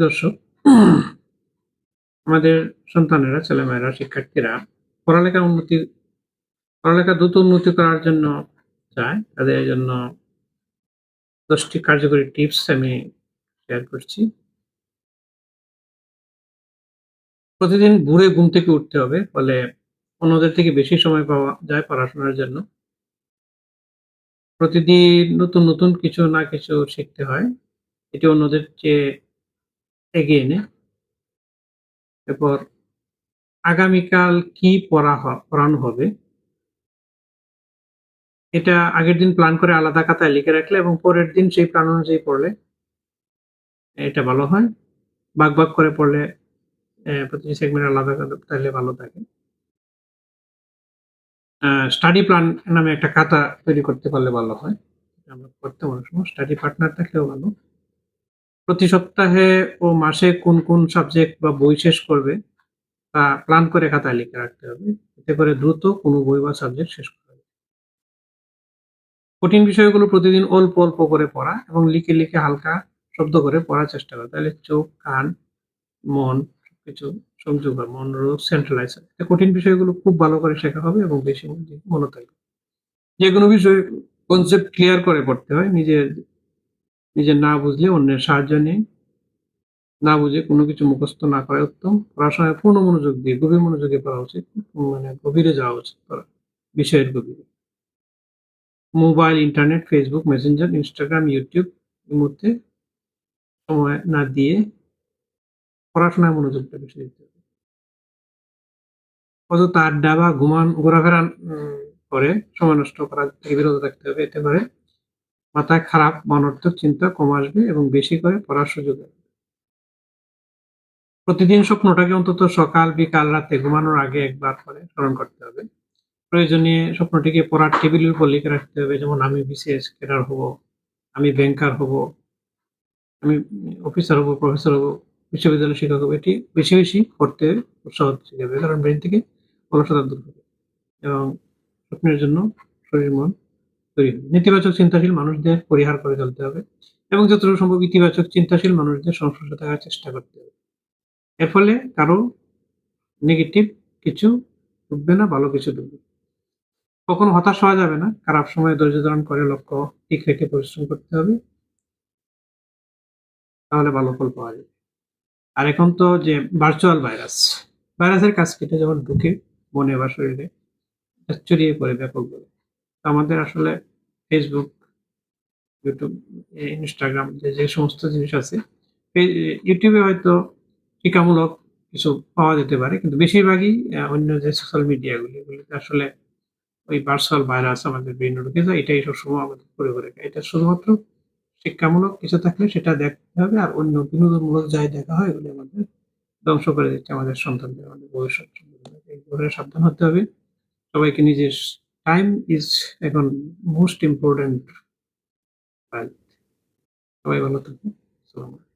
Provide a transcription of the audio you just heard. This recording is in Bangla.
দর্শক, আমাদের সন্তানেরা, ছেলেমেয়েরা, শিক্ষার্থীরা পড়ালেখা উন্নতি পড়ালেখা দ্রুত উন্নতি করার জন্য চায়। তাদের জন্য ১০ টি কার্যকরী টিপস আমি শেয়ার করছি। প্রতিদিন ভোরে ঘুম থেকে উঠতে হবে। ফলে অন্যদের থেকে বেশি সময় পাওয়া যায় পড়াশোনার জন্য। প্রতিদিন নতুন, নতুন কিছু না কিছু শিখতে হয়। এটি অন্যদের চেয়ে এগিয়ে নেয়। এরপর আগামীকাল কি পড়া পড়ানো হবে এটা আগের দিন প্ল্যান করে আলাদা খাতায় লিখে রাখলে এবং পরের দিন সেই প্ল্যান অনুযায়ী পড়লে এটা ভালো হয়। ভাগ, ভাগ করে পড়লে প্রতিটি সেগমেন্ট আলাদা তাইলে ভালো থাকে। স্টাডি প্ল্যান নামে একটা খাতা তৈরি করতে পারলে ভালো হয়। আমরা করতে সময় স্টাডি পার্টনার থাকলেও ভালো। প্রতি সপ্তাহে ও মাসে কোন, কোন সাবজেক্ট বা বই শেষ করবে তা প্ল্যান করে খাতায় লিখে রাখতে হবে। এতে করে দ্রুত কোনো বই বা সাবজেক্ট শেষ করা যায়। কঠিন বিষয়গুলো প্রতিদিন অল্প, অল্প করে পড়া এবং লিখে, লিখে হালকা শব্দ করে পড়ার চেষ্টা করা। তাহলে চোখ, কান, মন সবকিছু সংযোগ হয়। মন সেন্ট্রালাইজ। এই কঠিন বিষয়গুলো খুব ভালো করে শেখা হবে এবং বেশি মনে থাকবে। যেকোনো বিষয় কনসেপ্ট ক্লিয়ার করে পড়তে হয়। নিজের নিজে না বুঝলে অন্যের সাহায্য নিয়ে না বুঝে কোনো কিছু মুখস্থ না করাই উত্তম। পড়াশোনায় পূর্ণ মনোযোগ দিয়ে গভীর মনোযোগে পড়া উচিত। মানে গভীরে যাওয়া উচিত পড়া বিষয়ের গভীরে। Mobile, internet, Facebook, Messenger, Instagram, YouTube এর মধ্যে সময় না দিয়ে পড়াশোনায় মনোযোগটা বেশি দিতে হবে। অযথা আড্ডা বা ঘুমান ঘোরাফেরা করে সময় নষ্ট করা থেকে বিরত থাকতে হবে। এতে করে মাথায় খারাপ অনর্থক চিন্তা কম আসবে এবং বেশি করে পড়ার সুযোগ। প্রতিদিন স্বপ্নটাকে অন্তত সকাল, বিকাল, রাতে ঘুমানোর আগে একবার করে স্মরণ করতে হবে। প্রয়োজনে স্বপ্নটিকে পড়ার টেবিলের উপর লিখে রাখতে হবে। যেমন আমি বিসিএস ক্যাডার হব আমি ব্যাংকার হব, আমি অফিসার হব, প্রফেসর হব, বিশ্ববিদ্যালয়ের শিক্ষক হব। এটি বেশি, বেশি পড়তে উৎসাহ যোগাবে। কারণ ব্রেইন থেকে অলসতা দূর হবে এবং স্বপ্নের জন্য শরীর মন তৈরি। নেতিবাচক চিন্তাশীল মানুষদের পরিহার করে চলতে হবে এবং যতটুকু সম্ভব ইতিবাচক চিন্তাশীল মানুষদের সংস্পর্শে থাকার চেষ্টা করতে হবে। এর ফলে কারও নেগেটিভ কিছু ঢুকবে না, ভালো কিছু ঢুকবে। কখনো হতাশ হওয়া যাবে না। খারাপ সময়ে ধৈর্য ধারণ করে লক্ষ্য ঠিক রেখে পরিশ্রম করতে হবে। তাহলে ভালো ফল পাওয়া যাবে। আর এখন তো যে ভার্চুয়াল ভাইরাস, ভাইরাসের কাজ কেটে যখন ঢুকে মনে বা শরীরে ছড়িয়ে পড়ে ব্যাপকভাবে। আমাদের আসলে ফেসবুক, ইউটিউব, ইনস্টাগ্রাম যে, সমস্ত জিনিস আছে ইউটিউবে হয়তো টিকামূলক কিছু পাওয়া যেতে পারে। কিন্তু বেশিরভাগই অন্য যে সোশ্যাল মিডিয়া গুলি এগুলিতে আসলে ওই ভার্চুয়াল ভাইরাস আমাদের ব্রেইনে ঢুকে যায়। এটাই সবসময় আমাদের করে, করে এটা শুধুমাত্র শিক্ষামূলক কিছু থাকলে সেটা দেখতে হবে। আর অন্য বিনোদনমূলক যাই দেখা হয় এগুলি আমাদের ধ্বংস করে দিচ্ছে আমাদের সন্তানদের, আমাদের ভবিষ্যৎ এই ধরে সাবধান হতে হবে। সবাইকে নিজের টাইম ইজ এখন মোস্ট ইম্পোর্টেন্ট রাইট। সবাই ভালো থাকবেন। আসসালামু আলাইকুম।